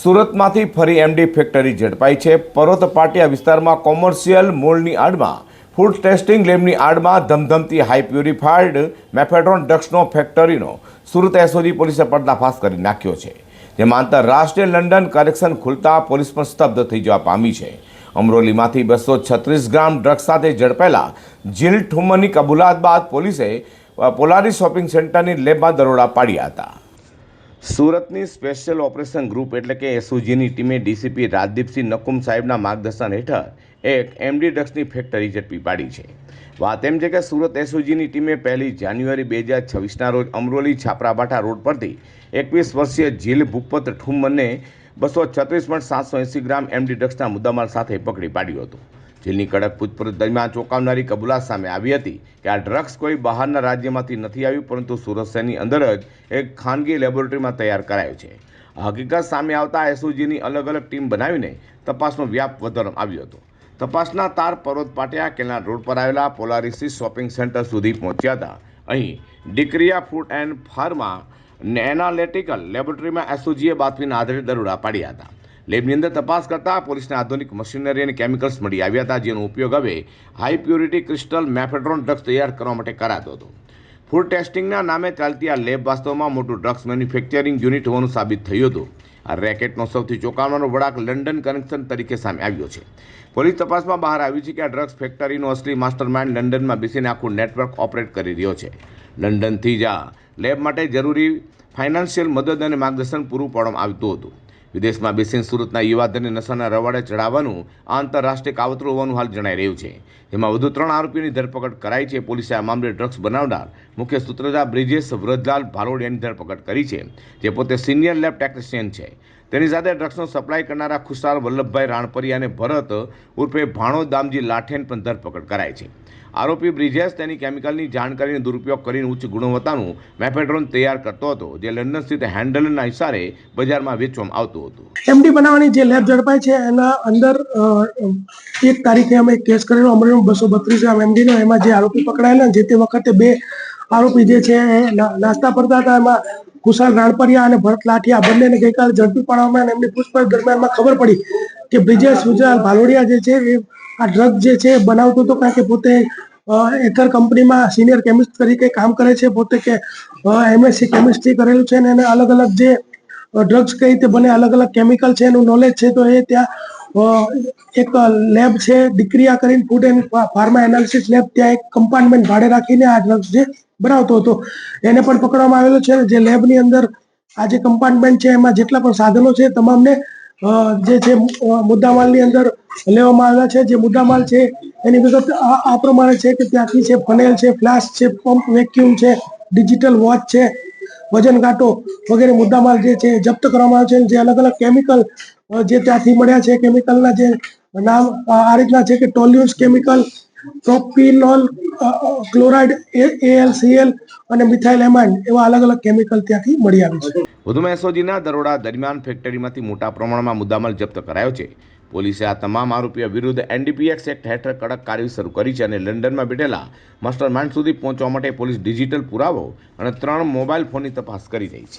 સુરતમાંથી ફરી MD factory ઝડપાઈ છે. પરોત પાટિયા વિસ્તારમાં કોમર્શિયલ મોલની આડમાં, ફૂડ ટેસ્ટિંગ લેબની આડમાં ધમધમતી હાઈ પ્યુરિફાઈડ મેફેડ્રોન ડ્રગ્સનો ફેક્ટરીનો સુરત એસઓજી પોલીસે પર્દાફાશ કરી નાખ્યો છે. જેમાં આંતરરાષ્ટ્રીય લંડન કરેક્શન ખુલતા પોલીસ પણ સ્તબ્ધ થઈ જવા પામી છે. અમરોલીમાંથી બસો છત્રીસ ગ્રામ ડ્રગ્સ સાથે ઝડપેલા જીલ ઠુમ્મરની કબૂલાત બાદ પોલીસે પોલારી શોપિંગ સેન્ટરની લેબમાં દરોડા પાડ્યા હતા. સુરતની સ્પેશિયલ ઓપરેશન ગ્રુપ એટલે કે એસઓજીની ટીમે ડીસીપી રાજદીપસિંહ નકુમ સાહેબના માર્ગદર્શન હેઠળ એક એમડી ડ્રગ્સની ફેક્ટરી ઝડપી પાડી છે. વાત એમ છે કે સુરત એસઓજીની ટીમે પહેલી જાન્યુઆરી બે હજાર છવ્વીસના રોજ અમરોલી છાપરાભાઠા રોડ પરથી એકવીસ વર્ષીય જીલ ભૂપત ઠુમ્મને બસો છત્રીસ પોઈન્ટ સાતસો એંસી ગ્રામ એમડી ડ્રગ્સના મુદ્દામાલ સાથે પકડી પાડ્યું હતું. જેલની કડક પૂછપરછ દરમિયાન ચોંકાવનારી કબૂલાત સામે આવી હતી કે આ ડ્રગ્સ કોઈ બહારના રાજ્યમાંથી નથી આવ્યું, પરંતુ સુરત શહેરની અંદર જ એક ખાનગી લેબોરેટરીમાં તૈયાર કરાયું છે. હકીકત સામે આવતા એસઓજીની અલગ અલગ ટીમ બનાવીને તપાસનો વ્યાપ વધારવામાં આવ્યો હતો. તપાસના તાર પર્વત પાટિયા કેનાલ રોડ પર આવેલા પોલારિસિસ શોપિંગ સેન્ટર સુધી પહોંચ્યા હતા. અહીં ડિક્રિયા ફૂડ એન્ડ ફાર્મા એનાલિટિકલ લેબોરેટરીમાં એસઓજીએ બાતમીના આધારે દરોડા પાડ્યા હતા. લેબની અંદર તપાસ કરતા પોલીસને આધુનિક મશીનરી અને કેમિકલ્સ મળી આવ્યા હતા, જેનો ઉપયોગ હવે high purity crystal mephedrone drugs તૈયાર કરવા માટે કરાતો હતો. ફૂડ ટેસ્ટિંગના નામે ચાલતી આ લેબ વાસ્તવમાં મોટું ડ્રગ્સ મેન્યુફેક્ચરિંગ યુનિટ હોવાનું સાબિત થયું હતું. આ રેકેટનો સૌથી ચોંકાવનારો વળાંક લંડન કનેક્શન તરીકે સામે આવ્યો છે. પોલીસ તપાસમાં બહાર આવ્યું છે કે આ ડ્રગ્સ ફેક્ટરીનો અસલી માસ્ટર માઇન્ડ લંડનમાં બેસીને આખું નેટવર્ક ઓપરેટ કરી રહ્યો છે. લંડનથી જ આ લેબ માટે જરૂરી ફાઇનાન્શિયલ મદદ અને માર્ગદર્શન પૂરું પાડવામાં આવતું હતું. વિદેશમાં બેસીન સુરતના યુવાધનને નશાના રવાડે ચડાવવાનું આંતરરાષ્ટ્રીય કાવતરું હોવાનું હાલ જણાઈ રહ્યું છે. જેમાં વધુ ત્રણ આરોપીઓની ધરપકડ કરાઈ છે. પોલીસે આ મામલે ડ્રગ્સ બનાવનાર મુખ્ય સૂત્રધાર બ્રિજેશ વ્રજલાલ ભારોડિયાની ધરપકડ કરી છે, જે પોતે સિનિયર લેબ ટેકનિશિયન છે. તેની સાથે ડ્રગ્સનો સપ્લાય કરનારા ખુશાલ વલ્લભભાઈ રાણપરી અને ભરત ઉર્ફે ભાણો દામજી લાઠેન પણ ધરપકડ કરાઈ છે. આરોપી બ્રિજેશ તેની કેમિકલની જાણકારીનો દુરુપયોગ કરીને ઉચ્ચ ગુણવત્તાનું મેફેડ્રોન તૈયાર કરતો હતો, જે લંડન સ્થિત હેન્ડલના ઇશારે બજારમાં વેચવામાં આવતું હતું. એમડી બનાવવાની જે લેબ ઝડપાઈ છે, એના અંદર એક તારીખે અમે કેસ કરેલો અમરેલો બસો બત્રીસ ગ્રામ એમડીનો, એમાં જે આરોપી પકડાયેલા, જે તે વખતે બે આરોપી જે છે નાસ્તા પડતા હતા, એમાં કુશાલ રાણપરિયા અને ભરત લાઠિયા બંનેને ગઈકાલે ઝડપી પાડવામાં અને એમની પૂછપરછ દરમિયાનમાં ખબર પડી કે બ્રિજેશ ગુજરાલ ભાલોડિયા જે છે, એ આ ડ્રગ જે છે બનાવતો હતો કારણ કે પોતે એકર કંપનીમાં સિનિયર કેમિસ્ટ તરીકે કામ કરે છે, પોતે કે એમએસસી કેમિસ્ટ્રી કરેલું છે અને એને અલગ અલગ જે ડ્રગ્સ કઈ રીતે બને અલગ અલગ કેમિકલ છે, એનું નોલેજ છે, તો એ ત્યાં એક લેબ છે ડિક્રિયા કરીને food and pharma analysis lab ત્યાં એક કમ્પાર્ટમેન્ટ ભાડે રાખીને આ ડ્રગ્સ જે બનાવતો હતો. એને પણ પકડવામાં આવેલો છે જે લેબની અંદર આ જે કમ્પાર્ટમેન્ટ છે, એમાં જેટલા પણ સાધનો છે, તમામને જે છે મુદ્દામાલની અંદર લેવામાં આવ્યા છે. જે મુદ્દામાલ છે, એની વિગત આ પ્રમાણે છે કે ત્યાંથી છે ફનેલ છે ફ્લાસ્ક છે પંપ વેક્યુમ છે ડિજિટલ વોચ છે વજન કાંટો વગેરે મુદ્દામાલ જે છે જપ્ત કરવામાં આવ્યો છે જે અલગ અલગ કેમિકલ જે ત્યાંથી મળ્યા છે કેમિકલના જે નામ આ રીતના છે કે ટોલ્યુન્સ કેમિકલ પ્રોપિનોલ ક્લોરાઇડ એએલસીએલ અને મિથાઇલ એમાઇન એવા અલગ અલગ કેમિકલ ત્યાંથી મળી આવે છે. વધુમાં એસઓજીના દરોડા દરમિયાન ફેક્ટરીમાંથી મોટા પ્રમાણમાં મુદ્દામાલ જપ્ત કરાયો છે. પોલીસે આ તમામ આરોપીઓ વિરુદ્ધ એનડીપીએક્સ એક્ટ હેઠળ કડક કાર્યવાહી શરૂ કરી છે અને લંડનમાં બેઠેલા માસ્ટર માઇન્ડ સુધી પહોંચવા માટે પોલીસ ડિજિટલ પુરાવો અને ત્રણ મોબાઈલ ફોનની તપાસ કરી રહી છે.